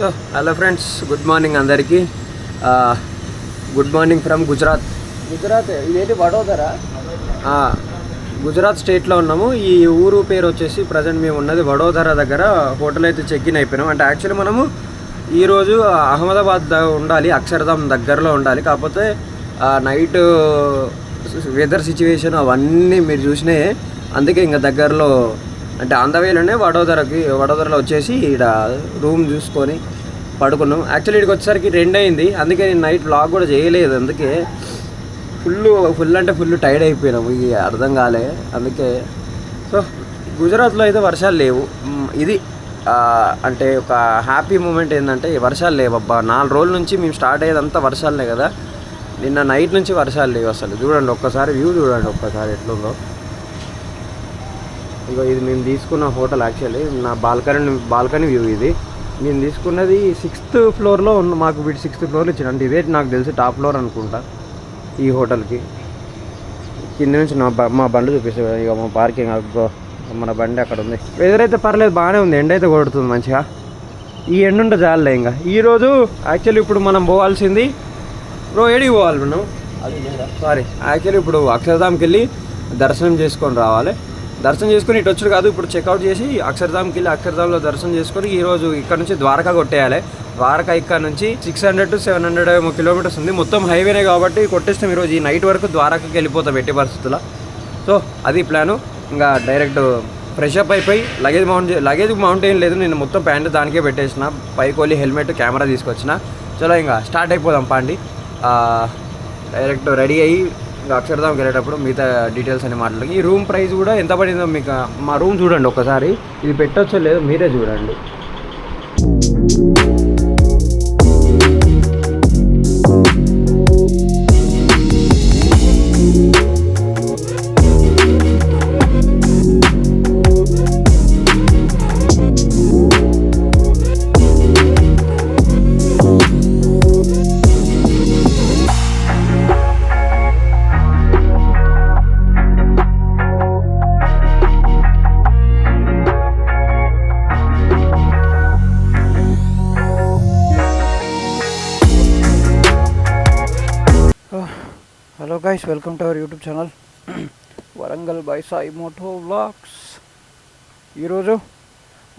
So hello friends good morning అందరికీ. Good morning from Gujarat Gujarat ఇదేంటి వడోదరా? గుజరాత్ స్టేట్లో ఉన్నాము. ఈ ఊరు పేరు వచ్చేసి ప్రజెంట్ మేము ఉన్నది వడోదర దగ్గర. హోటల్ అయితే చెక్ ఇన్ అయిపోయినాం. అంటే యాక్చువల్లీ మనము ఈరోజు అహ్మదాబాద్ ఉండాలి అక్షరధామ్ దగ్గరలో ఉండాలి. కాకపోతే నైట్ వెదర్ సిచ్యువేషన్ అవన్నీ మీరు చూసినాయి. అందుకే ఇంకా దగ్గరలో అంటే అందవేలోనే వడోదరకి వడోదరలో వచ్చేసి ఇక్కడ రూమ్ చూసుకొని పడుకున్నాం. యాక్చువల్లీ ఇక్కడికి వచ్చేసరికి రెండు అయింది. అందుకే నేను నైట్ బ్లాగ్ కూడా చేయలేదు. అందుకే ఫుల్ ఫుల్ అంటే ఫుల్ టైర్డ్ అయిపోయినాము ఇది అర్థం కాలే. అందుకే సో గుజరాత్లో అయితే వర్షాలు లేవు. ఇది అంటే ఒక హ్యాపీ మూమెంట్ ఏంటంటే వర్షాలు లేవు అబ్బా నాలుగు రోజుల నుంచి మేము స్టార్ట్ అయ్యేదంతా వర్షాలే కదా. నిన్న నైట్ నుంచి వర్షాలు లేవు అసలు. చూడండి ఒక్కసారి వ్యూ చూడండి ఒక్కసారి ఎట్లుందో. ఇగో ఇది మేము తీసుకున్న హోటల్ యాక్చువల్లీ నా బాల్కనీ బాల్కనీ వ్యూ ఇది. నేను తీసుకున్నది సిక్స్త్ ఫ్లోర్లో ఉన్న మాకు వీటి సిక్స్త్ ఫ్లోర్లో ఇచ్చిన అంటే ఇదే నాకు తెలిసి టాప్ ఫ్లోర్ అనుకుంటా ఈ హోటల్కి. కింద నుంచి నా బ- మా బండి చూపిస్తుంది ఇక మా పార్కింగ్ మన బండి అక్కడ ఉంది. వెదర్ అయితే పర్లేదు బాగానే ఉంది. ఎండ అయితే కొడుతుంది మంచిగా. ఈ ఎండ ఉంటే చాలే ఇంకా. ఈరోజు యాక్చువల్లీ ఇప్పుడు మనం పోవాల్సింది బ్రో ఏడికి పోవాలి మనం. సారీ యాక్చువల్లీ ఇప్పుడు అక్షరధామ్కి వెళ్ళి దర్శనం చేసుకొని రావాలి. దర్శనం చేసుకొని ఇటు వచ్చుడు కాదు ఇప్పుడు చెక్అవుట్ చేసి అక్షరధామ్కి వెళ్ళి అక్షరధామ్లో దర్శనం చేసుకొని ఈరోజు ఇక్కడ నుంచి ద్వారకా కొట్టేయాలి. ద్వారకా ఇక్కడ నుంచి six hundred to seven hundred ఏమో కిలోమీటర్స్ ఉంది. మొత్తం హైవేనే కాబట్టి కొట్టేస్తాం ఈరోజు. ఈ నైట్ వరకు ద్వారకాకి వెళ్ళిపోతాం ఎట్టి పరిస్థితుల్లో. సో అది ప్లాను ఇంకా డైరెక్ట్ ఫ్రెష్ అప్ అయిపోయి లగేజ్ మౌంట్ లగేజ్ మౌంట్ ఏం లేదు. నేను మొత్తం ప్యాంట్ దానికే పెట్టేసిన. పైకి వెళ్ళి హెల్మెట్ కెమెరా తీసుకొచ్చిన. చలో ఇంకా స్టార్ట్ అయిపోదాం పాండి. డైరెక్ట్ రెడీ అయ్యి ఇంకా అక్షరధామ్కి వెళ్ళేటప్పుడు మిగతా డీటెయిల్స్ అని మాట్లాడి ఈ రూమ్ ప్రైస్ కూడా ఎంత పడిందో మీకు మా రూమ్ చూడండి ఒకసారి. ఇది పెట్టొచ్చో లేదో మీరే చూడండి. Hello guys welcome to our YouTube channel Warangal by Sai moto vlogs ఈరోజు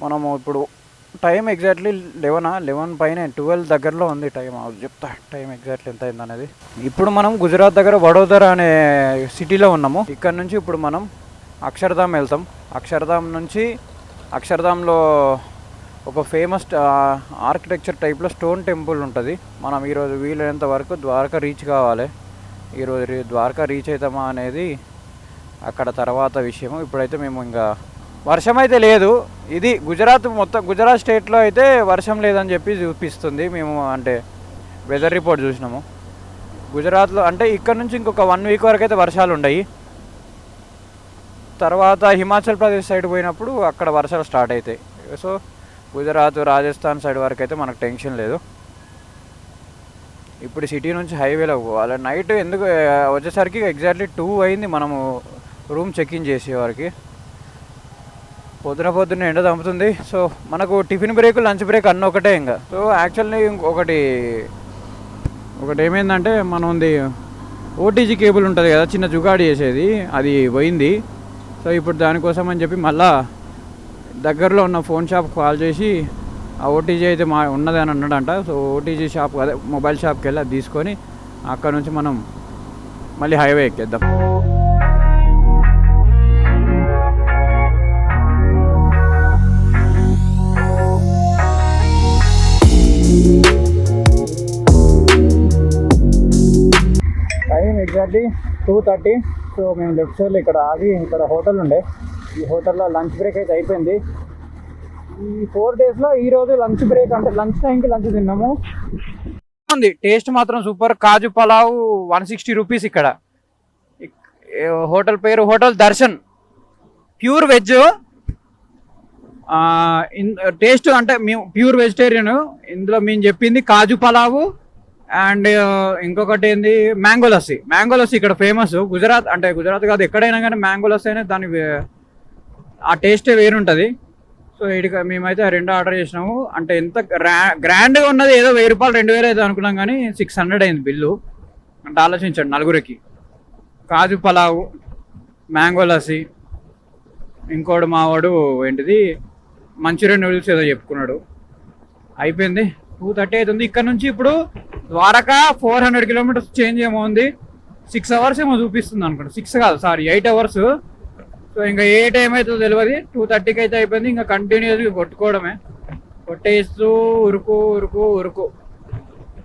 మనము ఇప్పుడు టైం ఎగ్జాక్ట్లీ లెవెనా లెవెన్ పైన ట్వెల్వ్ దగ్గరలో ఉంది టైం అది చెప్తా టైం ఎగ్జాక్ట్లీ ఎంత అయింది అనేది. ఇప్పుడు మనం గుజరాత్ దగ్గర వడోదర అనే సిటీలో ఉన్నాము. ఇక్కడ నుంచి ఇప్పుడు మనం అక్షరధామ్ వెళ్తాం. అక్షరధామ్ నుంచి అక్షరధామ్లో ఒక ఫేమస్ ఆర్కిటెక్చర్ టైప్లో స్టోన్ టెంపుల్ ఉంటుంది. మనం ఈరోజు వీలైనంత వరకు ద్వారకా రీచ్ కావాలి. ఈరోజు ద్వారకా రీచ్ అవుతామా అనేది అక్కడ తర్వాత విషయం ఇప్పుడైతే మేము ఇంకా వర్షం అయితే లేదు. ఇది గుజరాత్ మొత్తం గుజరాత్ స్టేట్లో అయితే వర్షం లేదని చెప్పి చూపిస్తుంది. మేము అంటే వెదర్ రిపోర్ట్ చూసినాము. గుజరాత్లో అంటే ఇక్కడ నుంచి ఇంకొక వన్ వీక్ వరకు అయితే వర్షాలు ఉన్నాయి తర్వాత హిమాచల్ ప్రదేశ్ సైడ్ పోయినప్పుడు అక్కడ వర్షాలు స్టార్ట్ అవుతాయి సో గుజరాత్ రాజస్థాన్ సైడ్ వరకు అయితే మనకు టెన్షన్ లేదు. ఇప్పుడు సిటీ నుంచి హైవేలో పోవాలి. నైట్ ఎందుకు వచ్చేసరికి ఎగ్జాక్ట్లీ టూ అయింది మనము రూమ్ చెక్ ఇన్ చేసేవారికి పొద్దున పొద్దున్న ఎండ దంపుతుంది సో మనకు టిఫిన్ బ్రేక్ లంచ్ బ్రేక్ అన్న ఒకటే ఇంకా. సో యాక్చువల్లీ ఇంకొకటి ఒకటి ఏమైందంటే మనది ఓటీజీ కేబుల్ ఉంటుంది కదా చిన్న జుగాడి చేసేది. అది పోయింది. సో ఇప్పుడు దానికోసం అని చెప్పి మళ్ళీ దగ్గరలో ఉన్న ఫోన్ షాప్ కాల్ చేసి ఆ ఓటీజీ అయితే మా ఉన్నది అని అన్నాడంట. సో ఓటీజీ షాప్ అదే మొబైల్ షాప్కి వెళ్ళి అది తీసుకొని అక్కడ నుంచి మనం మళ్ళీ highway ఎక్కేద్దాం. Time exactly two thirty so మేము లెఫ్ట్ సైడ్లో ఇక్కడ ఆగి ఇక్కడ హోటల్ ఉండే. ఈ హోటల్లో లంచ్ బ్రేక్ అయితే అయిపోయింది. ఈ ఫోర్ డేస్లో ఈరోజు లంచ్ బ్రేక్ అంటే లంచ్ టైంకి లంచ్ తిన్నాము. ఉంది. టేస్ట్ మాత్రం super. Kaju pulao one sixty rupees ఇక్కడ. హోటల్ పేరు hotel Darshan. Pure veg. Taste అంటే మేము ప్యూర్ వెజిటేరియన్. ఇందులో మేము చెప్పింది కాజు పలావు అండ్ ఇంకొకటి ఏంది? మ్యాంగో లస్సీ. మ్యాంగో లస్సీ ఇక్కడ ఫేమస్. గుజరాత్ అంటే గుజరాత్ కాదు ఎక్కడైనా కానీ మ్యాంగో లస్సీ అయినా దాని ఆ టేస్టే వేరుంటుంది. సో ఇటుక మేమైతే ఆ రెండు ఆర్డర్ చేసినాము. అంటే ఎంత గ్రా గ్రాండ్గా ఉన్నది ఏదో వెయ్యి రూపాయలు రెండు వేలు అయితే అనుకున్నాం కానీ సిక్స్ హండ్రెడ్ అయింది బిల్లు. అంటే ఆలోచించండి నలుగురికి. కాజు పలావు మ్యాంగో లస్సీ ఇంకోడు మావాడు ఏంటిది మంచూరియన్ నూడిల్స్ ఏదో చెప్పుకున్నాడు. అయిపోయింది. టూ థర్టీ అవుతుంది. ఇక్కడ నుంచి ఇప్పుడు Dwarka four hundred kilometres change ఏమో ఉంది. సిక్స్ అవర్స్ ఏమో చూపిస్తుంది అనుకోండి. సిక్స్ కాదు సారీ ఎయిట్ అవర్స్ సో ఇంకా ఏ టైం అవుతుందో తెలియదు టూ థర్టీకి అయితే అయిపోయింది. ఇంకా కంటిన్యూస్గా కొట్టుకోవడమే. కొట్టేస్తూ ఉరుకు ఉరుకు ఉరుకు.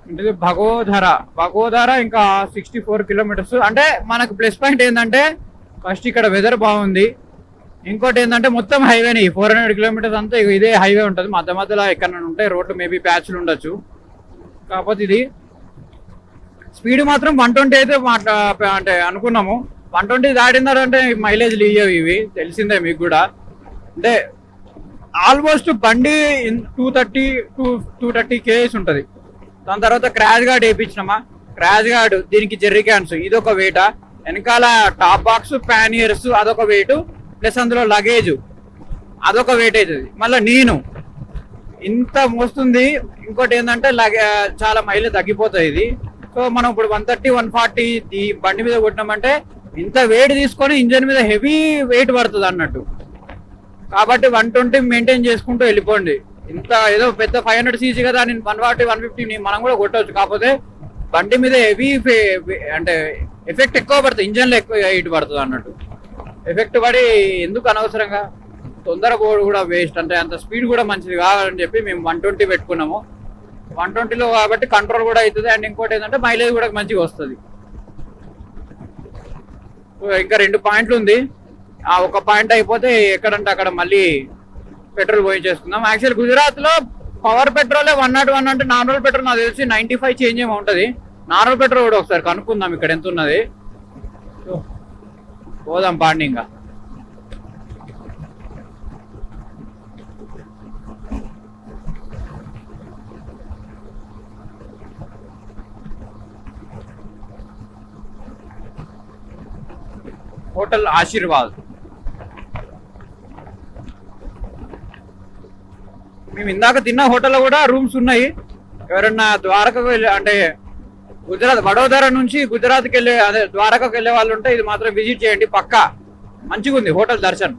అంటే భగోధర భగోధర ఇంకా సిక్స్టీ ఫోర్ కిలోమీటర్స్ అంటే మనకు ప్లస్ పాయింట్ ఏంటంటే ఫస్ట్ ఇక్కడ వెదర్ బాగుంది. ఇంకోటి ఏంటంటే మొత్తం హైవేనే ఫోర్ హండ్రెడ్ కిలోమీటర్స్ అంతా ఇదే హైవే ఉంటుంది. మధ్య మధ్యలో ఎక్కడైనా ఉంటాయి రోడ్లు మేబీ ప్యాచ్లు ఉండొచ్చు. కాకపోతే ఇది స్పీడ్ మాత్రం వన్ ట్వంటీ అయితే మాట్లా అంటే అనుకున్నాము. వన్ ట్వంటీ దాటిందంటే మైలేజ్ లీయవు ఇవి. తెలిసిందే మీకు కూడా. అంటే ఆల్మోస్ట్ బండి two thirty two two thirty KS ఉంటుంది. దాని తర్వాత క్రాష్ గార్డ్ వేయించినామా? క్రాష్ గార్డ్ దీనికి జెర్రీ క్యాన్స్. ఇది ఒక వెనకాల టాప్ బాక్స్ ప్యానియర్స్ అదొక వెయిట్ ప్లస్ అందులో లగేజ్ అదొక వెయిట్ అవుతుంది మళ్ళీ నేను. ఇంత మోస్తుంది. ఇంకోటి ఏంటంటే లగే చాలా మైలేజ్ తగ్గిపోతుంది ఇది. సో మనం ఇప్పుడు వన్ థర్టీ వన్ ఫార్టీ ఈ బండి మీద కొట్టినామంటే ఇంత వెయిట్ తీసుకొని ఇంజన్ మీద హెవీ వెయిట్ పడుతుంది అన్నట్టు. కాబట్టి వన్ ట్వంటీ మెయింటైన్ చేసుకుంటూ వెళ్ళిపోండి. ఇంత ఏదో పెద్ద ఫైవ్ హండ్రెడ్ సీసీ కదా నేను వన్ ఫార్టీ వన్ ఫిఫ్టీ మనం కూడా కొట్టవచ్చు కాకపోతే బండి మీద హెవీ అంటే ఎఫెక్ట్ ఎక్కువ పడుతుంది. ఇంజన్లో ఎక్కువ హీట్ పడుతుంది అన్నట్టు. ఎఫెక్ట్ పడి ఎందుకు అనవసరంగా? తొందర పోడు కూడా వేస్ట్ అంటే అంత స్పీడ్ కూడా మంచిది కావాలని చెప్పి మేము వన్ ట్వంటీ పెట్టుకున్నాము. వన్ ట్వంటీలో కాబట్టి కంట్రోల్ కూడా అవుతుంది. అండ్ ఇంకోటి ఏంటంటే మైలేజ్ కూడా మంచిగా వస్తుంది. ఇంకా రెండు పాయింట్లు ఉంది. ఆ ఒక పాయింట్ అయిపోతే ఎక్కడంటే అక్కడ మళ్ళీ పెట్రోల్ పోయించేసుకుందాం యాక్చువల్ గుజరాత్లో పవర్ పెట్రోలే వన్ నాట్ వన్ అంటే నార్మల్ పెట్రోల్ నాకు తెలిసి నైన్టీ ఫైవ్ చేంజ్ ఏమో ఉంటుంది. నార్మల్ పెట్రోల్ కూడా ఒకసారి కనుక్కుందాం ఇక్కడ ఎంత ఉన్నది. పోదాం పాండి ఇంకా. హోటల్ ఆశీర్వాద్. మేము ఇందాక తిన్న హోటల్లో కూడా రూమ్స్ ఉన్నాయి. ఎవరన్నా ద్వారకకు వెళ్ళి అంటే గుజరాత్ వడోదర నుంచి గుజరాత్కి వెళ్ళే అదే ద్వారకకు వెళ్ళే వాళ్ళు ఉంటే ఇది మాత్రం విజిట్ చేయండి పక్కా. మంచిగా ఉంది హోటల్ దర్శన్.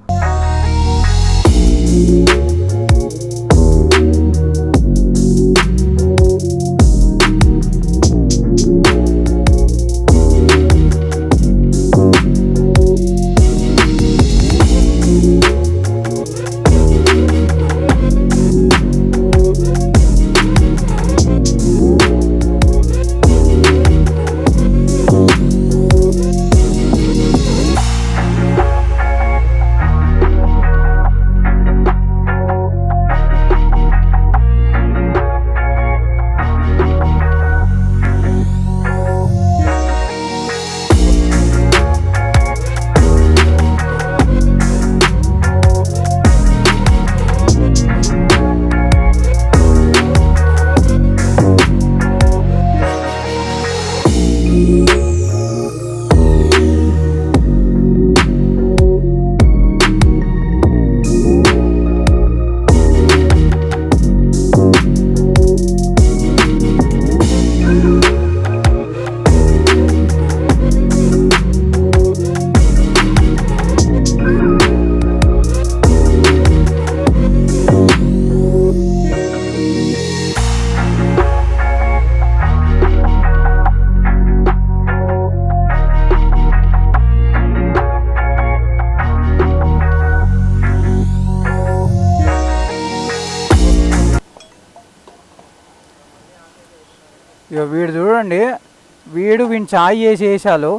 వీడు వీని చాయ్ చేసి వేసాలు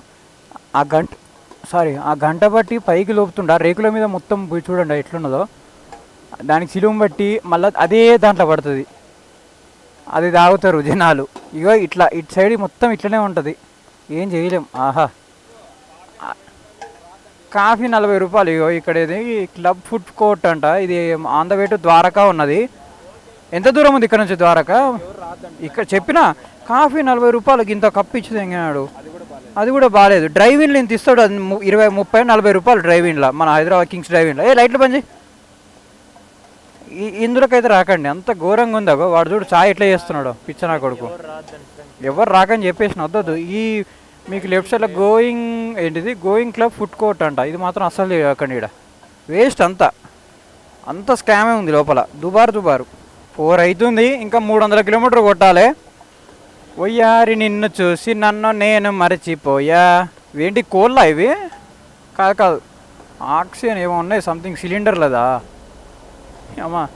ఆ గంట సారీ ఆ గంట బట్టి పైకి లోపుతుండ. రేకుల మీద మొత్తం పోయి చూడండి ఎట్లున్నదో. దానికి సిలువం బట్టి మళ్ళీ అదే దాంట్లో పడుతుంది. అది తాగుతారు జనాలు. ఇగో ఇట్లా ఇటు సైడ్ మొత్తం ఇట్లనే ఉంటుంది. ఏం చేయలేం. ఆహా. కాఫీ నలభై రూపాయలు ఇగో ఇక్కడ ఇది క్లబ్ ఫుడ్ కోర్ట్ అంట. ఇది ఆన్ ద ద్వారకా ఉన్నది. ఎంత దూరం ఉంది ఇక్కడ నుంచి ద్వారకా? ఇక్కడ చెప్పిన? కాఫీ నలభై రూపాయలకి ఇంత కప్పు ఇచ్చి తెంగినాడు అది కూడా బాగాలేదు డ్రైవింగ్లో ఇంత ఇస్తాడు అది ఇరవై ముప్పై నలభై రూపాయలు డ్రైవింగ్లో మన హైదరాబాద్ కింగ్స్ డ్రైవింగ్లో ఏ లైట్లు ఈ- ఇందులోకైతే రాకండి. అంత ఘోరంగా ఉందా వాడు చూడు చాయ్ ఎట్లా చేస్తున్నాడు. పిచ్చనా కొడుకు. ఎవరు రాకని చెప్పేసిన వద్దొద్దు. ఈ మీకు లెఫ్ట్ సైడ్లో గోయింగ్ ఏంటిది? గోయింగ్ క్లబ్ ఫుడ్ కోర్ట్ అంట. ఇది మాత్రం అసలు అక్కడ ఇక్కడ వేస్ట్ అంతా. అంత స్కామే ఉంది లోపల. దుబారు దుబారు. ఫోర్ అవుతుంది ఇంకా మూడు వందల కిలోమీటర్ కొట్టాలి. ఒయ్యారి నిన్ను చూసి నన్ను నేను మరచిపోయా. ఏంటి కోళ్ళ ఇవి? కాదు కాదు. ఆక్సిజన్ ఏమో ఉన్నాయి సంథింగ్ సిలిండర్ లేదా? అమ్మా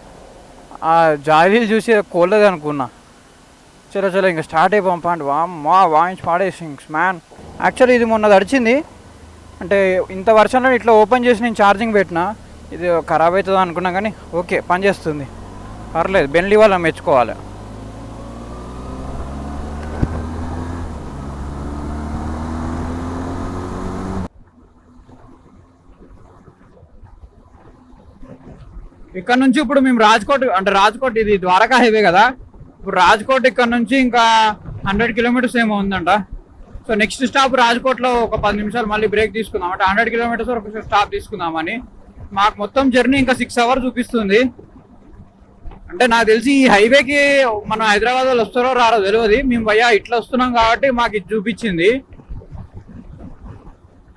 ఆ జాలీలు చూసి కోళ్ళది అనుకున్నా. చలో చలో ఇంకా స్టార్ట్ అయిపోం పండి. మా వాయించి పాడేసి మ్యాన్ యాక్చువల్లీ ఇది మొన్న తడిచింది. అంటే ఇంత వర్షంలో ఇట్లా ఓపెన్ చేసి నేను ఛార్జింగ్ పెట్టినా. ఇది ఖరాబ్ అవుతుంది అనుకున్నా కానీ ఓకే పని చేస్తుంది. పర్లేదు బెన్లీ వాళ్ళ మెచ్చుకోవాలి. ఇక్కడ నుంచి ఇప్పుడు మేము రాజ్కోట్ అంటే రాజ్కోట్ ఇది ద్వారకా హైవే కదా. ఇప్పుడు రాజ్కోట్ ఇక్కడ నుంచి ఇంకా హండ్రెడ్ కిలోమీటర్స్ ఏమో ఉందంట. సో నెక్స్ట్ స్టాప్ రాజ్కోట్లో ఒక పది నిమిషాలు మళ్ళీ బ్రేక్ తీసుకుందాం. అంటే హండ్రెడ్ కిలోమీటర్స్ వరకు స్టాప్ తీసుకుందామని. మాకు మొత్తం జర్నీ ఇంకా సిక్స్ అవర్స్ చూపిస్తుంది. అంటే నాకు తెలిసి ఈ హైవేకి మనం హైదరాబాద్ వాళ్ళు వస్తారో రారో తెలియదు మేము భయ్యా ఇట్లా వస్తున్నాం కాబట్టి మాకు ఇది చూపించింది.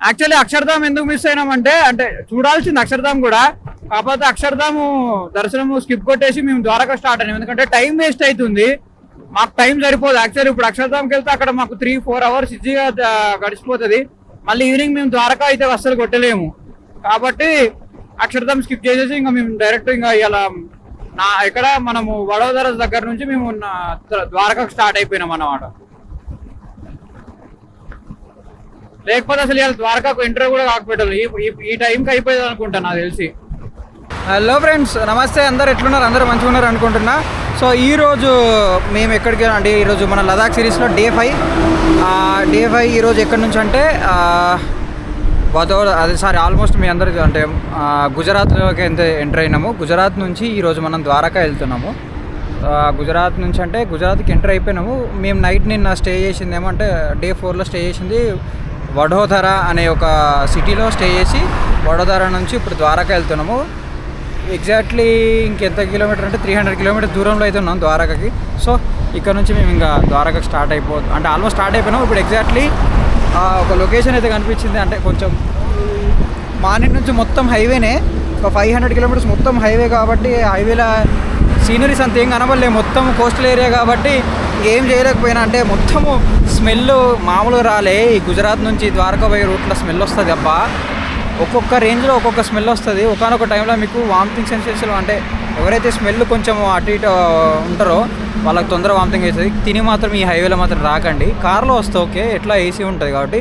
యాక్చువల్లీ అక్షరధామ్ ఎందుకు మిస్ అయినామంటే అంటే చూడాల్సింది అక్షరధామ్ కూడా. కాకపోతే అక్షరధాము దర్శనము స్కిప్ కొట్టేసి మేము ద్వారకా స్టార్ట్ అయినాం. ఎందుకంటే టైం వేస్ట్ అవుతుంది మాకు టైం సరిపోదు. యాక్చువల్లీ ఇప్పుడు అక్షరధామ్కి వెళ్తే అక్కడ మాకు త్రీ ఫోర్ అవర్స్ ఈజీగా గడిచిపోతుంది. మళ్ళీ ఈవినింగ్ మేము ద్వారకా అయితే అస్సలు కొట్టలేము. కాబట్టి అక్షరధామ్ స్కిప్ చేసేసి ఇంకా మేము డైరెక్ట్ ఇంకా ఇలా నా ఇక్కడ మనము వడోదర దగ్గర నుంచి మేము ద్వారకాకు స్టార్ట్ అయిపోయినాం అన్నమాట. లేకపోతే అసలు ఇవాళ ద్వారకాకు ఎంటర్ కూడా కాకపోయాడు ఈ ఈ- టైంకి అయిపోయేది అనుకుంటా నాకు తెలిసి. హలో ఫ్రెండ్స్ నమస్తే. అందరు ఎట్లున్నారు? అందరూ మంచిగా ఉన్నారు అనుకుంటున్నా. సో ఈరోజు మేము ఎక్కడికి అంటే ఈరోజు మన లదాఖ్ సిరీస్లో డే ఫైవ్. డే ఫైవ్ ఈరోజు ఎక్కడి నుంచి అంటే వదోడ అది సారీ ఆల్మోస్ట్ మీ అందరికీ అంటే గుజరాత్లోకి ఎంత ఎంటర్ అయినాము గుజరాత్ నుంచి ఈరోజు మనం ద్వారకా వెళ్తున్నాము. గుజరాత్ నుంచి అంటే గుజరాత్కి ఎంటర్ అయిపోయినాము. మేము నైట్ నిన్న స్టే చేసింది ఏమంటే డే ఫోర్లో స్టే చేసింది. వడోదర అనే ఒక సిటీలో స్టే చేసి వడోదర నుంచి ఇప్పుడు ద్వారకా వెళ్తున్నాము. ఎగ్జాక్ట్లీ ఇంకెంత కిలోమీటర్ అంటే త్రీ హండ్రెడ్ కిలోమీటర్ దూరంలో అయితే ఉన్నాం ద్వారకకి. సో ఇక్కడ నుంచి మేము ఇంకా ద్వారకకి స్టార్ట్ అయిపోతుంది అంటే ఆల్మోస్ట్ స్టార్ట్ అయిపోయినాం. ఇప్పుడు ఎగ్జాక్ట్లీ ఒక లొకేషన్ అయితే కనిపించింది. అంటే కొంచెం మార్నింగ్ నుంచి మొత్తం హైవేనే ఒక ఫైవ్ హండ్రెడ్ కిలోమీటర్స్ మొత్తం హైవే కాబట్టి హైవేలో సీనరీస్ అంత ఏం కనబడలేదు. మొత్తం కోస్టల్ ఏరియా కాబట్టి ఏం చేయలేకపోయినా అంటే మొత్తము స్మెల్ మామూలుగా రాలే. ఈ గుజరాత్ నుంచి ద్వారకా పోయే రూట్లో స్మెల్ వస్తుంది అబ్బా. ఒక్కొక్క రేంజ్లో ఒక్కొక్క స్మెల్ వస్తుంది. ఒకనొక టైంలో మీకు వామిటింగ్ సెన్సేషన్ అంటే ఎవరైతే స్మెల్ కొంచెం అటు ఇటు ఉంటారో వాళ్ళకి తొందర వామిటింగ్ అవుతుంది. తిని మాత్రం ఈ హైవేలో మాత్రం రాకండి. కార్లో వస్తే ఓకే. ఎట్లా ఏసీ ఉంటుంది కాబట్టి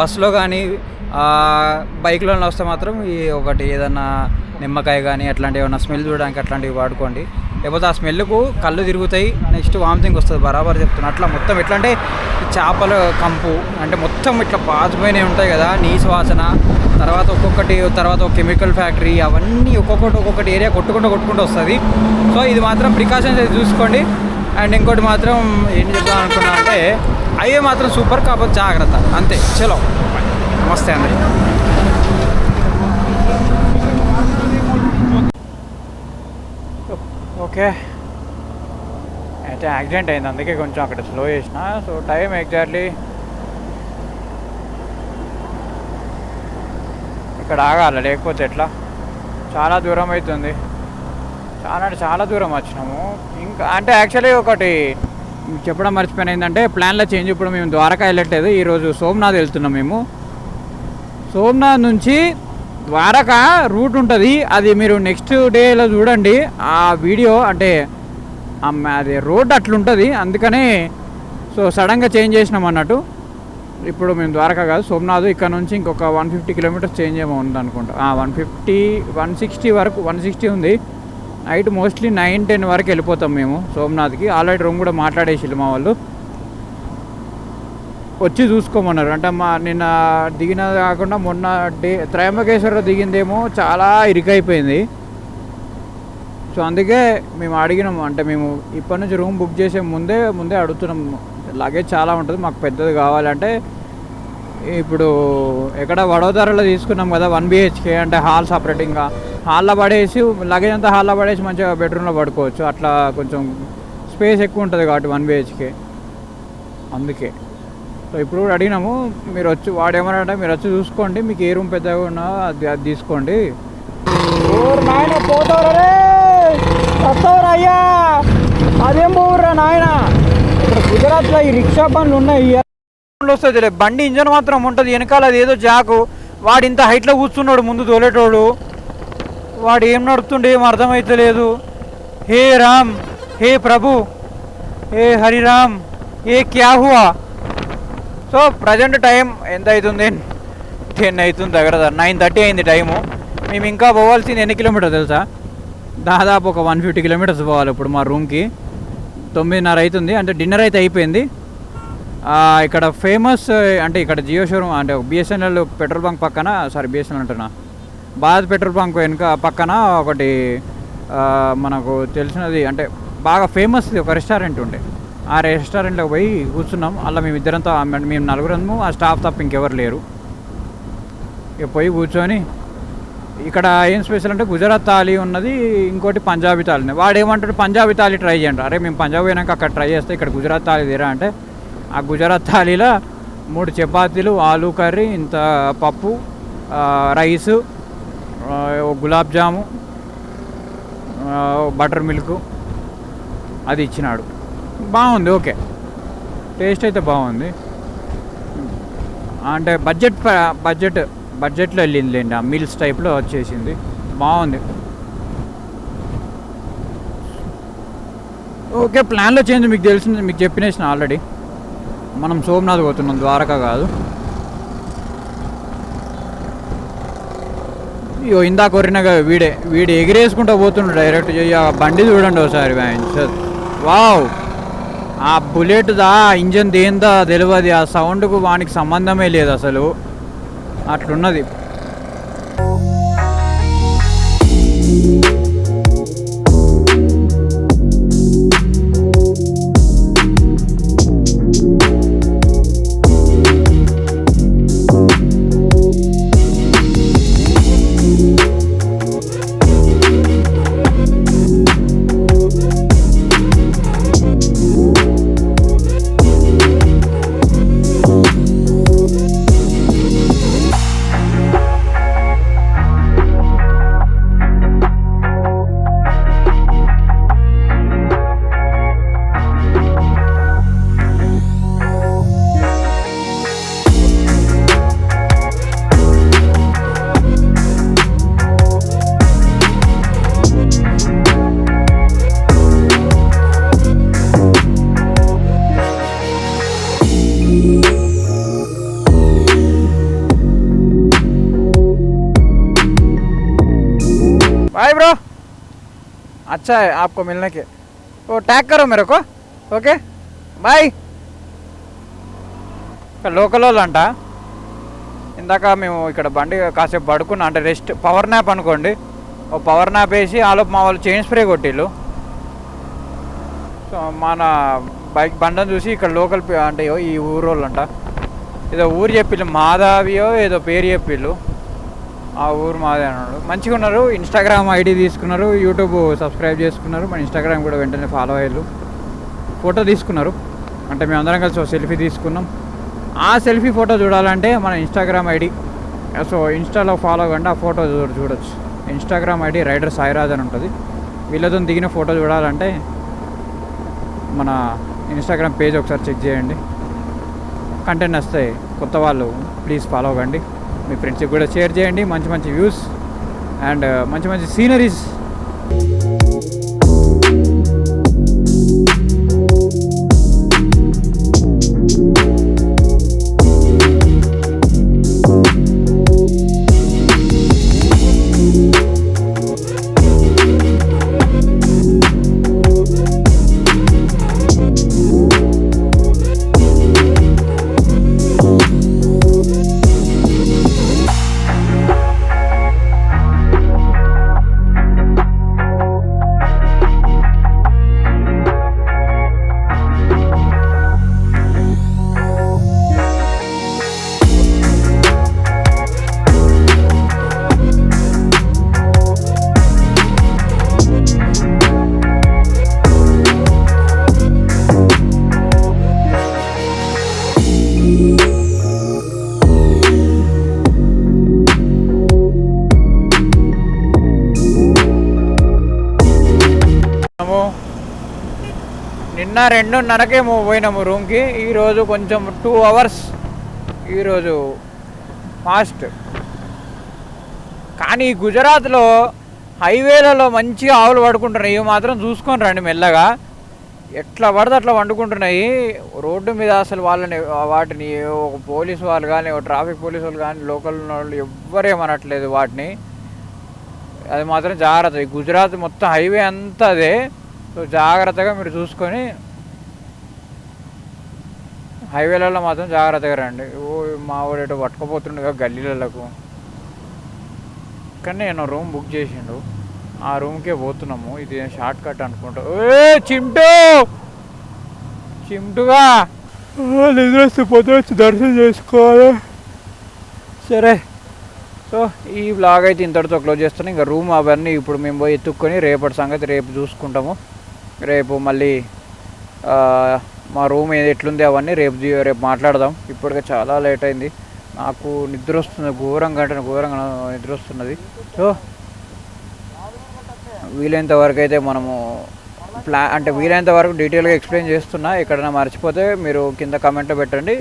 బస్సులో కానీ బైక్లో వస్తే మాత్రం ఈ ఒకటి ఏదన్నా నిమ్మకాయ కానీ అట్లాంటివి ఏమైనా స్మెల్ చూడడానికి అట్లాంటివి వాడుకోండి. లేకపోతే ఆ స్మెల్కు కళ్ళు తిరుగుతాయి నెక్స్ట్ వామిటింగ్ వస్తుంది. బరాబర్ చెప్తున్నా. అట్లా మొత్తం ఎట్లా అంటే చేపల కంపు అంటే మొత్తం ఇట్లా పాచిపోయినవి ఉంటాయి కదా నీసు వాసన తర్వాత ఒక్కొక్కటి తర్వాత ఒక కెమికల్ ఫ్యాక్టరీ అవన్నీ ఒక్కొక్కటి ఒక్కొక్కటి ఏరియా కొట్టుకుంటూ కొట్టుకుంటూ వస్తుంది. సో ఇది మాత్రం ప్రికాషన్స్ అయితే చూసుకోండి. అండ్ ఇంకోటి మాత్రం ఏం చెప్దాం అనుకున్నా అంటే అవే మాత్రం సూపర్ కాకపోతే జాగ్రత్త. అంతే. చలో. నమస్తే అందరికి. ఓకే. అయితే యాక్సిడెంట్ అయింది. అందుకే కొంచెం అక్కడ స్లో చేసిన. సో టైం ఎగ్జాక్ట్లీ ఇక్కడ ఆగాలి లేకపోతే ఎట్లా? చాలా దూరం అవుతుంది చాలా అంటే చాలా దూరం వచ్చినాము. ఇంకా అంటే యాక్చువల్లీ ఒకటి చెప్పడం మర్చిపోయిన. ఏంటంటే ప్లాన్లో చేంజ్ ఇప్పుడు మేము ద్వారకా వెళ్ళట్లేదు. ఈరోజు సోమనాథ్ వెళ్తున్నాం మేము. సోమనాథ్ నుంచి ద్వారక రూట్ ఉంటుంది. అది మీరు నెక్స్ట్ డేలో చూడండి. ఆ వీడియో అంటే అది రోడ్ అట్లుంటుంది. అందుకనే సో సడన్గా చేంజ్ చేసినాం అన్నట్టు. ఇప్పుడు మేము ద్వారకా కాదు సోమనాథ్ ఇక్కడ నుంచి ఇంకొక వన్ ఫిఫ్టీ కిలోమీటర్స్ చేంజ్ ఏమో ఉంది అనుకుంటా వన్ ఫిఫ్టీ వన్ సిక్స్టీ వరకు వన్ సిక్స్టీ ఉంది. నైట్ మోస్ట్లీ నైన్ టెన్ వరకు వెళ్ళిపోతాం మేము సోమనాథ్కి. ఆల్రెడీ రూమ్ కూడా మాట్లాడేసి మా వాళ్ళు. వచ్చి చూసుకోమన్నారు. అంటే మా నిన్న దిగిన కాకుండా మొన్న డే త్రయంబకేశ్వర దిగిందేమో చాలా ఇరుకైపోయింది. సో అందుకే మేము అడిగినాము. అంటే మేము ఇప్పటి నుంచి రూమ్ బుక్ చేసే ముందే ముందే అడుగుతున్నాం. లగేజ్ చాలా ఉంటుంది మాకు పెద్దది కావాలంటే ఇప్పుడు ఎక్కడ వడోదరలో తీసుకున్నాం కదా వన్ బిహెచ్కే అంటే హాల్ సపరేటింగ్గా. హాల్లో పడేసి లగేజ్ అంతా హాల్లో పడేసి మంచిగా బెడ్రూమ్లో పడుకోవచ్చు. అట్లా కొంచెం స్పేస్ ఎక్కువ ఉంటుంది కాబట్టి వన్ బిహెచ్కే. అందుకే. సో ఇప్పుడు కూడా అడిగినాము మీరు వచ్చి వాడు ఏమన్నాడంటే మీరు వచ్చి చూసుకోండి మీకు ఏ రూమ్ పెద్దగా ఉన్నా అది అది తీసుకోండి. నాయన అయ్యా! అదేం పోవురా నాయన? ఇక్కడ గుజరాత్లో ఈ రిక్షా బండ్లు ఉన్నాయి వస్తుంది బండి ఇంజన్ మాత్రం ఉంటుంది వెనకాల అది ఏదో జాకు. వాడు ఇంత హైట్లో కూర్చున్నాడు ముందు తోలేటోడు. వాడు ఏం నడుపుతుండే ఏం అర్థమైతలేదు. హే రామ్ హే ప్రభు హే హరిరామ్ ఏ క్యా హువా? సో ప్రజెంట్ టైం ఎంత అవుతుంది టెన్ అవుతుంది దగ్గర నైన్ థర్టీ అయింది టైము మేము ఇంకా పోవాల్సింది ఎన్ని కిలోమీటర్ తెలుసా? దాదాపు ఒక వన్ ఫిఫ్టీ కిలోమీటర్స్ పోవాలి ఇప్పుడు మా రూమ్కి తొమ్మిదిన్నర అవుతుంది. అంటే డిన్నర్ అయితే అయిపోయింది. ఇక్కడ ఫేమస్ అంటే ఇక్కడ జియో షోరూమ్ అంటే బిఎస్ఎన్ఎల్ పెట్రోల్ బంక్ పక్కన సారీ బిఎస్ఎన్ఎల్ అంటున్నా. భారత్ పెట్రోల్ బంక్ వెనుక పక్కన ఒకటి మనకు తెలిసినది అంటే బాగా ఫేమస్ ఒక రెస్టారెంట్ ఉండే. ఆ రెస్టారెంట్లోకి పోయి కూర్చున్నాం. అలా మేము ఇద్దరంతో మేము నలుగురము ఆ స్టాఫ్ తప్ప ఇంకెవరు లేరు. ఇక పోయి కూర్చొని ఇక్కడ ఏం స్పెషల్ అంటే గుజరాత్ థాలీ ఉన్నది ఇంకోటి పంజాబీ థాలీ వాడు ఏమంటాడు పంజాబీ థాలీ ట్రై చేయండి అరే మేము పంజాబ్ పోయినాక అక్కడ ట్రై చేస్తే ఇక్కడ గుజరాత్ థాలీ తీరా అంటే ఆ గుజరాత్ థాలీలో మూడు చపాతీలు ఆలూ కర్రీ ఇంత పప్పు rice gulab jamun butter milk అది ఇచ్చినాడు. బాగుంది ఓకే. టేస్ట్ అయితే బాగుంది. అంటే బడ్జెట్ బడ్జెట్ బడ్జెట్లో వెళ్ళింది లేండి ఆ మీల్స్ టైప్లో వచ్చేసింది. బాగుంది. ఓకే ప్లాన్లో చేంజ్ మీకు తెలిసింది మీకు చెప్పినేసిన ఆల్రెడీ. మనం సోమనాథ్ పోతున్నాం ద్వారకా కాదు. అయ్యో ఇందాక కొరినగా వీడే వీడు ఎగిరేసుకుంటూ పోతుండు డైరెక్ట్. బండి చూడండి ఒకసారి వావ్! ఆ బుల్లెట్ దా ఇంజన్ దేందా తెలియదు ఆ సౌండ్కు వానికి సంబంధమే లేదు అసలు. అట్లున్నది. ब्रो अच्छा है आपको मिलने के वो टैग करो मेरे को ఓకే బాయ్ ఇక్కడ లోకల్ వాళ్ళు అంట ఇందాక మేము ఇక్కడ బండి కాసేపు పడుకున్నా అంటే రెస్ట్ పవర్ న్యాప్ అనుకోండి ఓ పవర్ న్యాప్ వేసి ఆలోపు మా వాళ్ళు చైన్ స్ప్రే కొట్టిళ్ళు సో మన బైక్ బండను చూసి ఇక్కడ లోకల్ పి- అంటే ఏవో ఈ ఊరు వాళ్ళు అంట ఏదో ఊరు చెప్పిళ్ళు మాధవియో ఏదో పేరు చెప్పిళ్ళు ఆ ఊరు మాదే అన్నాడు. మంచిగా ఉన్నారు. ఇన్స్టాగ్రామ్ ఐడి తీసుకున్నారు. యూట్యూబ్ సబ్స్క్రైబ్ చేసుకున్నారు. మన ఇన్స్టాగ్రామ్ కూడా వెంటనే ఫాలో అయ్యారు. ఫోటో తీసుకున్నారు. అంటే మేము అందరం కలిసి ఒక సెల్ఫీ తీసుకున్నాం. ఆ సెల్ఫీ ఫోటో చూడాలంటే మన ఇన్స్టాగ్రామ్ ఐడి సో ఇన్స్టాలో ఫాలో కండి ఆ ఫోటో చూడొచ్చు. ఇన్స్టాగ్రామ్ ఐడి రైడర్ సాయిరాజ్ అని ఉంటుంది. వీళ్ళతో దిగిన ఫోటో చూడాలంటే మన ఇన్స్టాగ్రామ్ పేజ్ ఒకసారి చెక్ చేయండి. కంటెంట్ వస్తాయి కొత్త వాళ్ళు ప్లీజ్ ఫాలో కండి. మీ ఫ్రెండ్స్కి కూడా షేర్ చేయండి. మంచి మంచి వ్యూస్ అండ్ uh, మంచి మంచి సీనరీస్ నిన్న రెండున్నరకే పోయినాము రూమ్కి. ఈరోజు కొంచెం టూ అవర్స్ ఈరోజు ఫాస్ట్. కానీ గుజరాత్లో హైవేలలో మంచిగా ఆవులు పడుకుంటున్నాయి. ఇవి మాత్రం చూసుకొని రండి మెల్లగా. ఎట్లా పడితే అట్లా వండుకుంటున్నాయి రోడ్డు మీద అసలు వాళ్ళని వాటిని ఒక పోలీసు వాళ్ళు కానీ ఒక ట్రాఫిక్ పోలీసు వాళ్ళు కానీ లోకల్ వాళ్ళు వాళ్ళు ఎవ్వరేమనట్లేదు వాటిని. అది మాత్రం జాగ్రత్త. గుజరాత్ మొత్తం హైవే అంతా అదే. సో జాగ్రత్తగా మీరు చూసుకొని హైవేలలో మాత్రం జాగ్రత్తగా రండి. ఓ మా వాడు ఏటో పట్టుకపోతుండగా గల్లీలకు కానీ నేను రూమ్ బుక్ చేసిండు. ఆ రూమ్కే పోతున్నాము. ఇది షార్ట్ కట్ అనుకుంటా. ఏ చింటూ! చింటుగా! నిద్రస్తే పొద్దు వచ్చి దర్శనం చేసుకోవాలి. సరే. సో ఈ బ్లాగ్ అయితే ఇంతటితో క్లోజ్ చేస్తాను ఇంకా రూమ్ అవన్నీ ఇప్పుడు మేము పోయి ఎత్తుక్కొని రేపటి సంగతి రేపు చూసుకుంటాము. రేపు మళ్ళీ మా రూమ్ ఏది ఎట్లుంది అవన్నీ రేపు రేపు మాట్లాడదాం. ఇప్పటికే చాలా లేట్ అయింది. నాకు నిద్ర వస్తుంది ఘోరంగా అంటే ఘోరంగా నిద్ర వస్తున్నది. సో వీలైనంత వరకు అయితే మనము ప్లా అంటే వీలైనంత వరకు డీటెయిల్గా ఎక్స్ప్లెయిన్ చేస్తున్నా. ఎక్కడైనా మర్చిపోతే మీరు కింద కమెంట్లో పెట్టండి.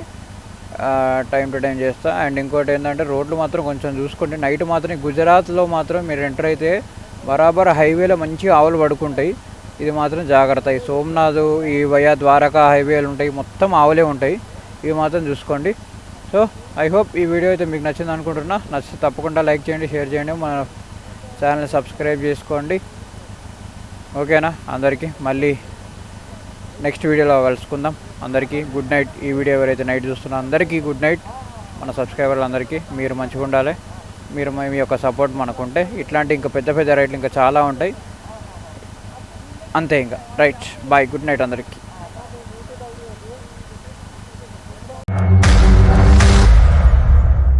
టైం టు టైం చేస్తా. అండ్ ఇంకోటి ఏంటంటే రోడ్లు మాత్రం కొంచెం చూసుకోండి. నైట్ మాత్రం గుజరాత్లో మాత్రం మీరు ఎంటర్ అయితే బరాబర్ హైవేలో మంచి ఆవులు పడుకుంటాయి. ఇది మాత్రం జాగ్రత్త. ఈ సోమనాథ్ ఈ వయా ద్వారకా హైవేలు ఉంటాయి మొత్తం ఆవులే ఉంటాయి. ఇవి మాత్రం చూసుకోండి. సో ఐ హోప్ ఈ వీడియో అయితే మీకు నచ్చింది అనుకుంటున్నా. నచ్చితే తప్పకుండా లైక్ చేయండి షేర్ చేయండి. మన ఛానల్ సబ్స్క్రైబ్ చేసుకోండి. ఓకేనా? అందరికీ మళ్ళీ నెక్స్ట్ వీడియోలో కలుసుకుందాం. అందరికీ గుడ్ నైట్. ఈ వీడియో ఎవరైతే నైట్ చూస్తున్నా అందరికీ గుడ్ నైట్. మన సబ్స్క్రైబర్లు అందరికీ మీరు మంచిగా ఉండాలి. మీరు మీ యొక్క సపోర్ట్ మనకుంటే ఇట్లాంటి ఇంకా పెద్ద పెద్ద రైట్లు ఇంకా చాలా ఉంటాయి. అంతే ఇంకా. రైట్. బాయ్. గుడ్ నైట్ అందరికీ.